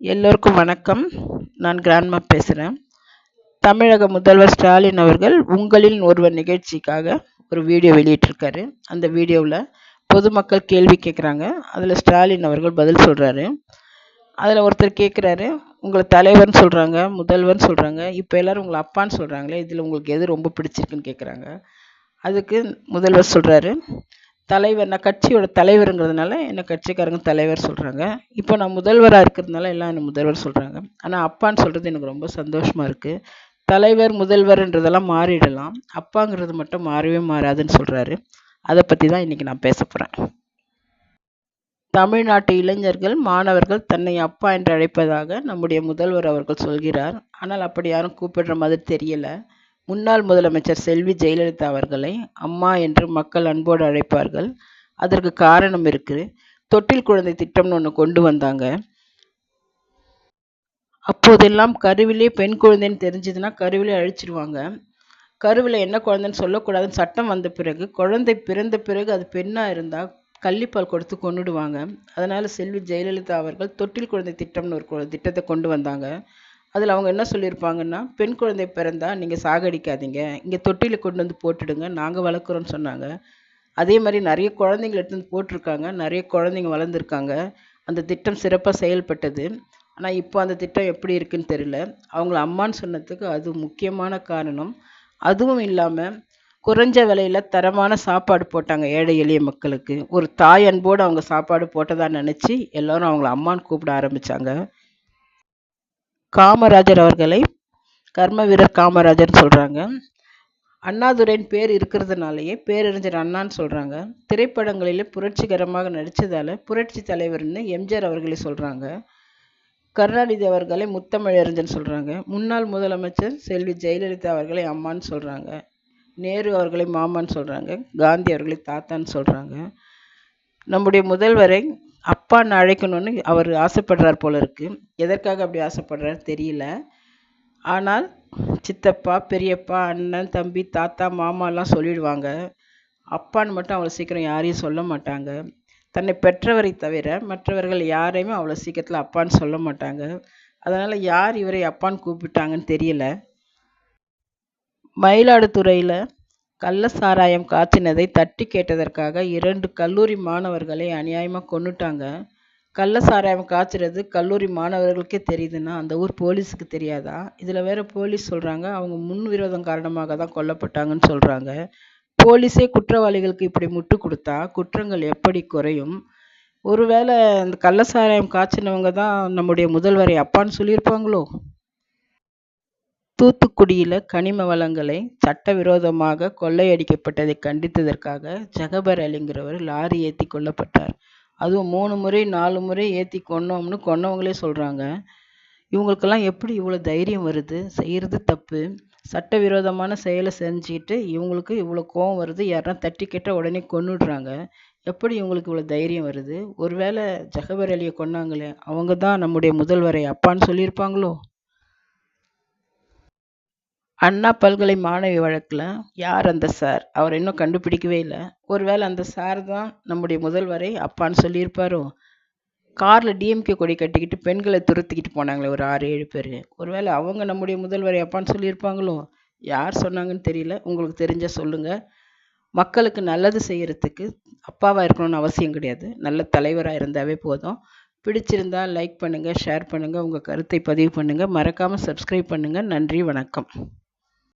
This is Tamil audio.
எல்லோருக்கும் வணக்கம். நான் கிராண்ட்மா பேசுகிறேன் தமிழக முதல்வர் ஸ்டாலின் அவர்கள் உங்களின் ஒருவர் நிகழ்ச்சிக்காக ஒரு வீடியோ வெளியிட்டிருக்காரு. அந்த வீடியோவில் பொதுமக்கள் கேள்வி கேட்குறாங்க அதில் ஸ்டாலின் அவர்கள் பதில் சொல்கிறாரு அதில் ஒருத்தர் கேட்குறாரு உங்களை தலைவர்னு சொல்கிறாங்க முதல்வர்னு சொல்கிறாங்க இப்போ எல்லோரும் உங்களை அப்பான்னு சொல்கிறாங்களே இதில் உங்களுக்கு எது ரொம்ப பிடிச்சிருக்குன்னு கேட்குறாங்க அதுக்கு முதல்வர் சொல்கிறாரு தலைவர் நான் கட்சியோட தலைவருங்கிறதுனால என்னை கட்சிக்காரங்க தலைவர் சொல்கிறாங்க இப்போ நான் முதல்வராக இருக்கிறதுனால எல்லாம் என்னை முதல்வர் சொல்கிறாங்க ஆனால் அப்பான்னு சொல்கிறது எனக்கு ரொம்ப சந்தோஷமாக இருக்குது தலைவர் முதல்வர்ன்றதெல்லாம் மாறிடலாம். அப்பாங்கிறது மட்டும் மாறவே மாறாதுன்னு சொல்கிறாரு அதை பற்றி தான் இன்றைக்கி நான் பேச போகிறேன் தமிழ்நாட்டு இளைஞர்கள் மாணவர்கள் தன்னை அப்பா என்று அழைப்பதாக நம்முடைய முதல்வர் அவர்கள் சொல்கிறார். ஆனால் அப்படி யாரும் கூப்பிடுற மாதிரி தெரியலை. முன்னாள் முதலமைச்சர் செல்வி ஜெயலலிதா அவர்களை அம்மா என்று மக்கள் அன்போடு அழைப்பார்கள். அதற்கு காரணம் இருக்குது. தொட்டில் குழந்தை திட்டம்னு ஒன்று கொண்டு வந்தாங்க. அப்போதெல்லாம் கருவிலே பெண் குழந்தைன்னு தெரிஞ்சதுன்னா கருவிலே அழிச்சிருவாங்க. கருவில் என்ன குழந்தைன்னு சொல்லக்கூடாதுன்னு சட்டம் வந்த பிறகு குழந்தை பிறந்த பிறகு அது பெண்ணாக இருந்தால் கள்ளிப்பால் கொடுத்து கொண்டுடுவாங்க அதனால் செல்வி ஜெயலலிதா அவர்கள் தொட்டில் குழந்தை திட்டம்னு ஒரு திட்டத்தை கொண்டு வந்தாங்க. அதில் அவங்க என்ன சொல்லியிருப்பாங்கன்னா பெண் குழந்தை பிறந்தால் நீங்கள் சாகடிக்காதீங்க. இங்கே தொட்டியில் கொண்டு வந்து போட்டுடுங்க. நாங்கள் வளர்க்குறோன்னு சொன்னாங்க. அதே மாதிரி நிறைய குழந்தைங்கள எடுத்து வந்து போட்டிருக்காங்க. நிறைய குழந்தைங்க வளர்ந்துருக்காங்க. அந்த திட்டம் சிறப்பாக செயல்பட்டது. ஆனால் இப்போ அந்த திட்டம் எப்படி இருக்குன்னு தெரியல. அவங்கள அம்மான்னு சொன்னதுக்கு அது முக்கியமான காரணம். அதுவும் இல்லாமல் குறைஞ்ச விலையில் தரமான சாப்பாடு போட்டாங்க ஏழை எளிய மக்களுக்கு. ஒரு தாய் அன்போடு அவங்க சாப்பாடு போட்டதாக நினச்சி எல்லோரும் அவங்கள அம்மான்னு கூப்பிட ஆரம்பித்தாங்க காமராஜர் அவர்களை கர்ம வீரர் காமராஜர்னு சொல்கிறாங்க அண்ணாதுரையின் பேர் இருக்கிறதுனாலயே பேரறிஞர் அண்ணான்னு சொல்கிறாங்க திரைப்படங்களில் புரட்சிகரமாக நடித்ததால் புரட்சி தலைவர்னு எம்ஜிஆர் அவர்களை சொல்கிறாங்க கருணாநிதி அவர்களை முத்தமிழறிஞர்னு சொல்கிறாங்க முன்னாள் முதலமைச்சர் செல்வி ஜெயலலிதா அவர்களை அம்மான்னு சொல்கிறாங்க நேரு அவர்களை மாமான்னு சொல்கிறாங்க காந்தி அவர்களை தாத்தான்னு சொல்கிறாங்க நம்முடைய முதல்வரை அப்பான்னு அழைக்கணும்னு அவர் ஆசைப்படுறார் போல இருக்குது எதற்காக அப்படி ஆசைப்படுறாரு தெரியல. ஆனால் சித்தப்பா பெரியப்பா அண்ணன் தம்பி தாத்தா மாமாலாம் சொல்லிடுவாங்க. அப்பான்னு மட்டும் அவ்வளோ சீக்கிரம் யாரையும் சொல்ல மாட்டாங்க. தன்னை பெற்றவரை தவிர மற்றவர்கள் யாரையுமே அவ்வளோ சீக்கிரத்தில் அப்பான்னு சொல்ல மாட்டாங்க. அதனால் யார் இவரை அப்பான்னு கூப்பிட்டாங்கன்னு தெரியல. மயிலாடுதுறையில் கள்ள சாராயம் காய்ச்சினதை தட்டி கேட்டதற்காக இரண்டு கல்லூரி மாணவர்களை அநியாயமாக கொன்னுட்டாங்க. கள்ள சாராயம் காய்ச்சிறது கல்லூரி மாணவர்களுக்கே தெரியுதுன்னா அந்த ஊர் போலீஸுக்கு தெரியாதா? இதில் வேற போலீஸ் சொல்கிறாங்க அவங்க முன் விரோதம் காரணமாக தான் கொல்லப்பட்டாங்கன்னு சொல்கிறாங்க போலீஸே குற்றவாளிகளுக்கு இப்படி முட்டு கொடுத்தா குற்றங்கள் எப்படி குறையும்? ஒருவேளை அந்த கள்ள சாராயம் காய்ச்சினவங்க தான் நம்முடைய முதல்வரை அப்பான்னு சொல்லியிருப்பாங்களோ? தூத்துக்குடியில் கனிம வளங்களை சட்டவிரோதமாக கொள்ளையடிக்கப்பட்டதை கண்டித்ததற்காக ஜகபர் அலிங்கிறவர் லாரி ஏற்றி கொல்லப்பட்டார். அதுவும் மூணு முறை நாலு முறை ஏற்றி கொன்னோம்னு கொன்னவங்களே சொல்கிறாங்க இவங்களுக்கெல்லாம் எப்படி இவ்வளோ தைரியம் வருது? செய்கிறது தப்பு. சட்டவிரோதமான செயலை செஞ்சுக்கிட்டு இவங்களுக்கு இவ்வளோ கோவம் வருது. யாருன்னா தட்டி கேட்டால் உடனே கொன்னுடுறாங்க. எப்படி இவங்களுக்கு இவ்வளோ தைரியம் வருது? ஒருவேளை ஜகபர் அலியை கொன்னாங்களே அவங்க தான் நம்முடைய முதல்வரை அப்பான்னு சொல்லியிருப்பாங்களோ? அண்ணா பல்கலை மாணவி வழக்கில் யார் அந்த சார்? அவர் இன்னும் கண்டுபிடிக்கவே இல்லை. ஒருவேளை அந்த சார் தான் நம்முடைய முதல்வரை அப்பான்னு சொல்லியிருப்பாரோ? காரில் டிஎம்கே கொடி கட்டிக்கிட்டு பெண்களை துரத்திக்கிட்டு போனாங்களே ஒரு ஆறு ஏழு பேர். ஒருவேளை அவங்க நம்முடைய முதல்வரை அப்பான்னு சொல்லியிருப்பாங்களோ? யார் சொன்னாங்கன்னு தெரியல. உங்களுக்கு தெரிஞ்சால் சொல்லுங்கள் மக்களுக்கு நல்லது செய்கிறதுக்கு அப்பாவாக இருக்கணும்னு அவசியம் கிடையாது. நல்ல தலைவராக இருந்தாவே போதும். பிடிச்சிருந்தால் லைக் பண்ணுங்கள் ஷேர் பண்ணுங்கள் உங்கள் கருத்தை பதிவு பண்ணுங்கள் மறக்காமல் சப்ஸ்கிரைப் பண்ணுங்கள் நன்றி வணக்கம்.